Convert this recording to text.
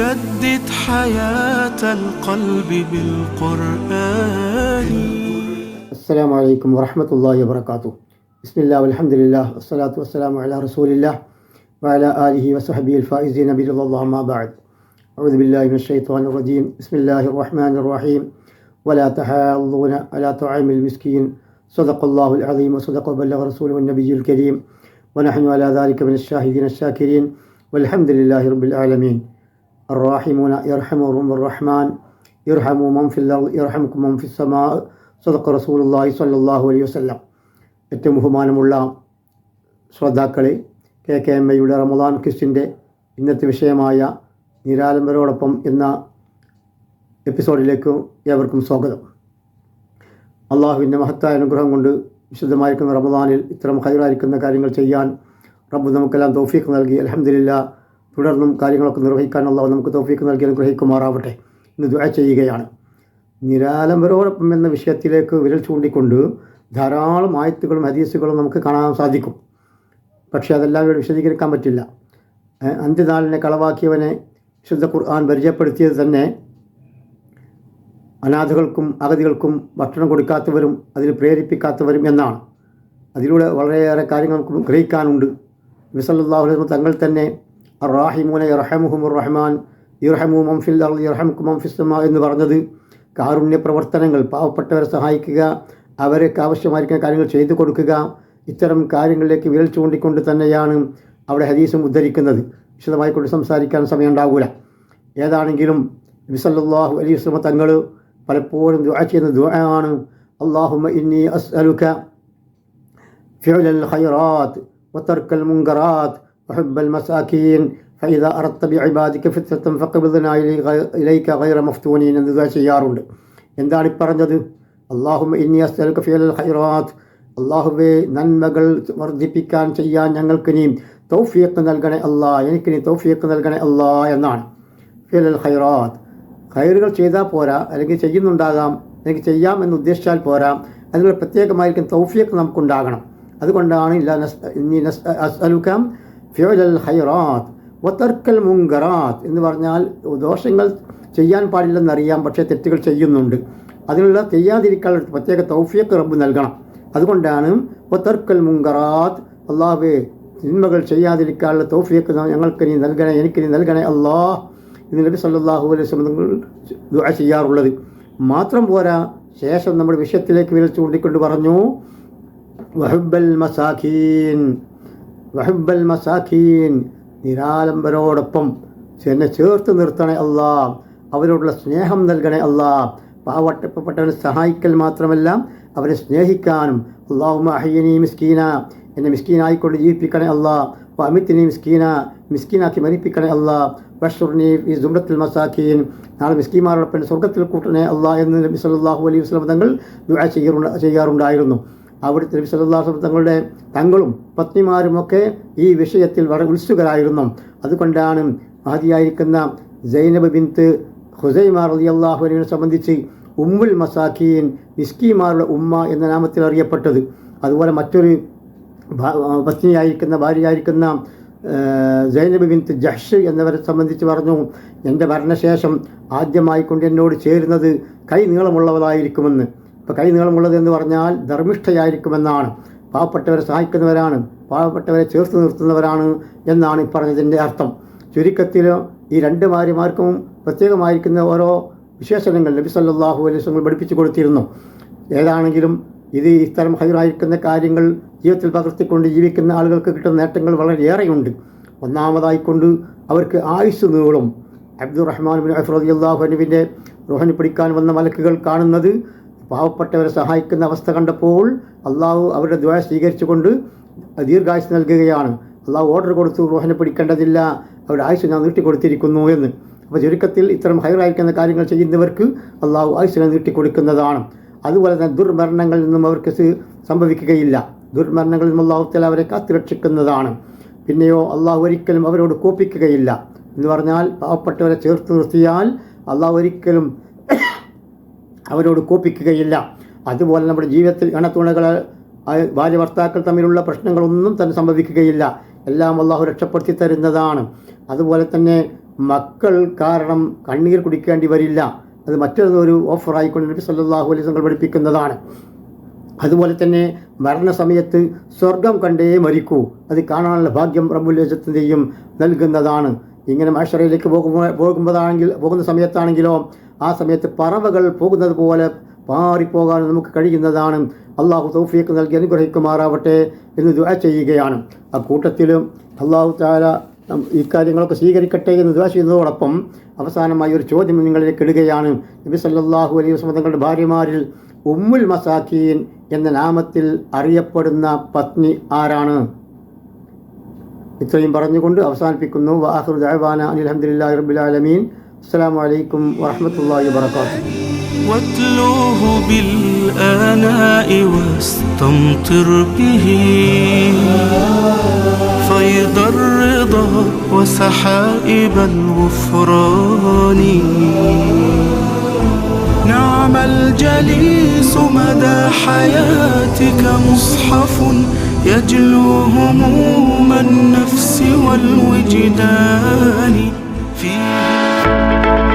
جدد حياة القلب بالقرآن. السلام عليكم ورحمة الله وبركاته. بسم الله والحمد لله والصلاة والسلام على رسول الله وعلى آله وصحبه الفائزين برضا الله ما بعد. أعوذ بالله من الشيطان الرجيم. بسم الله الرحمن الرحيم. ولا تحاضون على طعام المسكين. صدق الله العظيم وصدق وبلغ رسوله النبي الكريم. ونحن على ذلك من الشاهدين الشاكرين. والحمد لله رب العالمين. الراحمون يرحمهم الرحمن يرحموا من في الأرض يرحمكم من في السماء صدق رسول الله صلى الله عليه وسلم ഏറ്റവും ബഹുമാനമുള്ള ശ്രോതാക്കളെ കെ കെ എം ഐയുടെ റമദാൻ ക്വിസ്റ്റിൻ്റെ ഇന്നത്തെ വിഷയമായ നിരാലംബരോടൊപ്പം എന്ന എപ്പിസോഡിലേക്ക് ഏവർക്കും സ്വാഗതം അള്ളാഹുവിൻ്റെ മഹത്തായ അനുഗ്രഹം കൊണ്ട് വിശുദ്ധമായിരിക്കുന്ന റമദാനിൽ ഇത്തരം ഹൈറായിരിക്കുന്ന കാര്യങ്ങൾ ചെയ്യാൻ റബ്ബ് നമുക്കെല്ലാം തൗഫീഖ് നൽകി അലഹമില്ല തുടർന്നും കാര്യങ്ങളൊക്കെ നിർവഹിക്കാൻ അള്ളാഹു നമുക്ക് തോഫിക്ക് നൽകി അനുഗ്രഹിക്കുമാറാവട്ടെ ഇന്ന് ദുആ ചെയ്യുകയാണ്. നിരാലംബരോടൊപ്പം എന്ന വിഷയത്തിലേക്ക് വിരൽ ചൂണ്ടിക്കൊണ്ട് ധാരാളം ആയത്തുകളും ഹദീസുകളും നമുക്ക് കാണാൻ സാധിക്കും. പക്ഷേ അതെല്ലാം ഇവിടെ വിശദീകരിക്കാൻ പറ്റില്ല. അന്ത്യനാളിനെ കളവാക്കിയവനെ ശുദ്ധ ഖുർആൻ പരിചയപ്പെടുത്തിയത് തന്നെ അനാഥകൾക്കും അഗതികൾക്കും ഭക്ഷണം കൊടുക്കാത്തവരും അതിൽ പ്രേരിപ്പിക്കാത്തവരും എന്നാണ്. അതിലൂടെ വളരെയേറെ കാര്യങ്ങൾ ഗ്രഹിക്കാനുണ്ട്. വിസലുള്ള തങ്ങൾ തന്നെ അറാഹിമൂന ഇർഹമുഹുമുർ റഹ്മാൻ ഇർഹമു മംഫിൽ അർദ് ഇർഹംകു എന്ന് പറഞ്ഞത് കാരുണ്യ പ്രവർത്തനങ്ങൾ പാവപ്പെട്ടവരെ സഹായിക്കുക അവർക്ക് ആവശ്യമായിരിക്കുന്ന കാര്യങ്ങൾ ചെയ്തു കൊടുക്കുക. ഇത്തരം കാര്യങ്ങളിലേക്ക് വിരൽ ചൂണ്ടിക്കൊണ്ട് തന്നെയാണ് അവിടെ ഹദീസും ഉദ്ധരിക്കുന്നത്. വിശദമായിക്കൊണ്ട് സംസാരിക്കാൻ സമയം ഉണ്ടാകില്ല ഏതാണെങ്കിലും നബിസല്ലാഹു അലൈഹി വസ്ലമ തങ്ങൾ പലപ്പോഴും ദുആ ചെയ്യുന്ന ദുആയാണ്. ആണ് അള്ളാഹുമ ഇന്നി അസ്അലുക ഫിഅലൽ ഖൈറാത്ത് വതർക്കൽ മുങ്കറാത്ത് وحب المساكين فإذا أردت بعبادك فتنة فقبضنا إليك غير مفتونين എന്ന് ദുആ ചെയ്യാറുണ്ട് എന്താണ് ഈ പറഞ്ഞത് അള്ളാഹുമ ഇന്നി അസ്അലുക ഫിയൽ ഖൈറാത്ത് അള്ളാഹുവെ നന്മകൾ വർദ്ധിപ്പിക്കാൻ ചെയ്യാൻ ഞങ്ങൾക്ക് നീ തൗഫീഖ് നൽകണേ അല്ലാ എനിക്ക് നീ തൗഫീഖ് നൽകണേ അല്ലാ എന്നാണ് ഫിയൽ ഖൈറാത്ത് ഖൈറുകൾ ചെയ്താൽ പോരാ അല്ലെങ്കിൽ ചെയ്യുന്നുണ്ടാകാം അല്ലെങ്കിൽ ചെയ്യാം എന്ന് ഉദ്ദേശിച്ചാൽ പോരാ അതിനുള്ള പ്രത്യേകമായിരിക്കും തൗഫീഖ് നമുക്കുണ്ടാകണം അതുകൊണ്ടാണ് ഇല്ല നസ് ഇന്നി നസ് അസ്അലുക്കാം ഫിയൽ ഹൈറാത്ത് വത്തർക്കൽ മുങ്കറാത്ത് എന്ന് പറഞ്ഞാൽ ദോഷങ്ങൾ ചെയ്യാൻ പാടില്ലെന്നറിയാം പക്ഷേ തെറ്റുകൾ ചെയ്യുന്നുണ്ട്. അതിനുള്ള ചെയ്യാതിരിക്കാനുള്ള പ്രത്യേക തൗഫിയൊക്കെ റബ്ബ് നൽകണം. അതുകൊണ്ടാണ് വത്തർക്കൽ മുങ്കറാത്ത് അള്ളാഹുവെ തിന്മകൾ ചെയ്യാതിരിക്കാനുള്ള തൗഫിയൊക്കെ ഞങ്ങൾക്ക് നീ നൽകണേ എനിക്ക് നീ നൽകണേ അള്ളാഹ് എന്ന് നബി സല്ലാഹു അലൈഹി വസല്ലം ദുആ ചെയ്യാറുള്ളത്. മാത്രം പോരാ ശേഷം നമ്മുടെ വിഷയത്തിലേക്ക് വിരൽ ചൂണ്ടിക്കൊണ്ട് പറഞ്ഞു വഹബൽ മസാഖീൻ വഹുബൽ മസാഖീൻ നിരാലംബരോടൊപ്പം എന്നെ ചേർത്ത് നിർത്തണേ അല്ലാ. അവരോടുള്ള സ്നേഹം നൽകണേ അല്ലാ. പാവട്ടപ്പെട്ടവനെ സഹായിക്കൽ മാത്രമല്ല അവരെ സ്നേഹിക്കാനും. അള്ളാഹു അഹയ്യനി മിസ്കീന എന്നെ മിസ്കീനായിക്കൊണ്ട് ജീവിപ്പിക്കണേ അല്ലാ. അമിത്തിനെ മിസ്കീന മിസ്കീനാക്കി മരിപ്പിക്കണേ അല്ലാ. ബഷുറിനെ ഈ സുബ്രത്തിൽ മസാഖീൻ നാളെ മിസ്കീമാരോടൊപ്പം സ്വർഗത്തിൽ കൂട്ടണേ അല്ലാ എന്ന് നബി സല്ലല്ലാഹു അലൈഹി വസല്ലം തങ്ങൾ ചെയ്യാറുണ്ടായിരുന്നു. അവിടുത്തെ നബി സല്ലല്ലാഹു തങ്ങളുടെ തങ്ങളും പത്നിമാരുമൊക്കെ ഈ വിഷയത്തിൽ വളരെ ഉത്സുകരായിരുന്നു. അതുകൊണ്ടാണ് ആദിയായിരിക്കുന്ന സൈനബ് ബിന്ത് ഹുസൈമാർ അലി അൻഹുവിനെ സംബന്ധിച്ച് ഉമ്മുൽ മസാഖീൻ മിസ്കിമാരുടെ ഉമ്മ എന്ന നാമത്തിൽ അറിയപ്പെട്ടത്. അതുപോലെ മറ്റൊരു പത്നിയായിരിക്കുന്ന ഭാര്യയായിരിക്കുന്ന ജൈനബ് ബിന്ത് ജഷ് എന്നവരെ സംബന്ധിച്ച് പറഞ്ഞു എന്റെ ഭരണശേഷം ആദ്യമായിക്കൊണ്ട് എന്നോട് ചേരുന്നത് കൈ നീളമുള്ളവരായിരിക്കുമെന്ന് ഇപ്പോൾ കൈ നീളമുള്ളത് എന്ന് പറഞ്ഞാൽ ധർമ്മിഷ്ഠയായിരിക്കുമെന്നാണ്. പാവപ്പെട്ടവരെ സഹായിക്കുന്നവരാണ്. പാവപ്പെട്ടവരെ ചേർത്ത് നിർത്തുന്നവരാണ് എന്നാണ് പറഞ്ഞതിന്റെ അർത്ഥം. ചുരുക്കത്തിൽ ഈ രണ്ട് ഭാര്യമാർക്കും പ്രത്യേകമായിരിക്കുന്ന ഓരോ വിശേഷണങ്ങൾ നബി സല്ലല്ലാഹു അലൈഹി വസല്ലം പഠിപ്പിച്ചു കൊടുത്തിരുന്നു. ഏതാണെങ്കിലും ഇത് ഇത്തരം ഹൈറായിരിക്കുന്ന കാര്യങ്ങൾ ജീവിതത്തിൽ പകർത്തിക്കൊണ്ട് ജീവിക്കുന്ന ആളുകൾക്ക് കിട്ടുന്ന നേട്ടങ്ങൾ വളരെയേറെയുണ്ട്. ഒന്നാമതായിക്കൊണ്ട് അവർക്ക് ആയുസ് നീളും. അബ്ദുറഹ്മാൻ ബിൻ അഫ്രദി അള്ളാഹു അനുവിന്റെ റോഹനി പിടിക്കാൻ വന്ന മലക്കുകൾ കാണുന്നത് പാവപ്പെട്ടവരെ സഹായിക്കുന്ന അവസ്ഥ കണ്ടപ്പോൾ അള്ളാഹു അവരുടെ ദ്വയ സ്വീകരിച്ചുകൊണ്ട് ദീർഘായുസ് നൽകുകയാണ്. അള്ളാഹു ഓർഡർ കൊടുത്തു റോഹനെ പിടിക്കേണ്ടതില്ല അവരുടെ ആയുസ് ഞാൻ നീട്ടിക്കൊടുത്തിരിക്കുന്നു എന്ന്. അപ്പോൾ ചുരുക്കത്തിൽ ഇത്തരം ഹൈറായിരിക്കുന്ന കാര്യങ്ങൾ ചെയ്യുന്നവർക്ക് അള്ളാഹു ആയുസിനെ നീട്ടിക്കൊടുക്കുന്നതാണ്. അതുപോലെ തന്നെ ദുർമരണങ്ങളിൽ നിന്നും അവർക്ക് സംഭവിക്കുകയില്ല. ദുർമരണങ്ങളിൽ നിന്നും അള്ളാഹു തല അവരെ കാത്തുരക്ഷിക്കുന്നതാണ്. പിന്നെയോ അള്ളാഹു ഒരിക്കലും അവരോട് കോപ്പിക്കുകയില്ല എന്ന് പറഞ്ഞാൽ പാവപ്പെട്ടവരെ ചേർത്ത് നിർത്തിയാൽ അള്ളാഹു ഒരിക്കലും അവരോട് കോപ്പിക്കുകയില്ല അതുപോലെ നമ്മുടെ ജീവിതത്തിൽ ഇണത്തുണകൾ ഭാര്യ ഭർത്താക്കൾ തമ്മിലുള്ള പ്രശ്നങ്ങളൊന്നും തന്നെ സംഭവിക്കുകയില്ല. എല്ലാം അള്ളാഹു രക്ഷപ്പെടുത്തി തരുന്നതാണ്. അതുപോലെ തന്നെ മക്കൾ കാരണം കണ്ണീർ കുടിക്കേണ്ടി വരില്ല. അത് മറ്റൊരു ഓഫറായിക്കൊണ്ട് നബി സല്ലാഹു അലൈഹി തങ്ങൾ പഠിപ്പിക്കുന്നതാണ്. അതുപോലെ തന്നെ മരണസമയത്ത് സ്വർഗം കണ്ടേ മരിക്കൂ. അത് കാണാനുള്ള ഭാഗ്യം റബ്ബുൽ നൽകുന്നതാണ്. ഇങ്ങനെ മാഷറയിലേക്ക് പോകുമ്പോൾ പോകുമ്പോഴാണെങ്കിൽ പോകുന്ന സമയത്താണെങ്കിലോ ആ സമയത്ത് പറവകൾ പോകുന്നത് പോലെ പാറിപ്പോകാൻ നമുക്ക് കഴിയുന്നതാണ്. അള്ളാഹു തൗഫീഖ് നൽകി അനുഗ്രഹിക്കുമാറാവട്ടെ എന്ന് ദുആ ചെയ്യുകയാണ്. ആ കൂട്ടത്തിലും അള്ളാഹു താല ഇക്കാര്യങ്ങളൊക്കെ സ്വീകരിക്കട്ടെ എന്ന് ദുആ ചെയ്യുന്നതോടൊപ്പം അവസാനമായി ഒരു ചോദ്യം നിങ്ങളിലേക്ക് ഇടുകയാണ്. നബി സല്ലാഹു അലൈഹി വസല്ലം തങ്ങളുടെ ഭാര്യമാരിൽ ഉമ്മുൽ മസാഖീൻ എന്ന നാമത്തിൽ അറിയപ്പെടുന്ന പത്നി ആരാണ്? ഇത്രയും പറഞ്ഞുകൊണ്ട് അവസാനിപ്പിക്കുന്നു. വാഹുർ ദഹബാന അനിൽ അഹമ്മദില്ലാ റബ്ബിൽ السلام عليكم ورحمة الله وبركاته. واتلوه بالآناء واستمطر به. فيض الرضا وسحائب الغفران نعم الجليس مدى حياتك مصحف يجلو هموم النفس والوجدان. firme.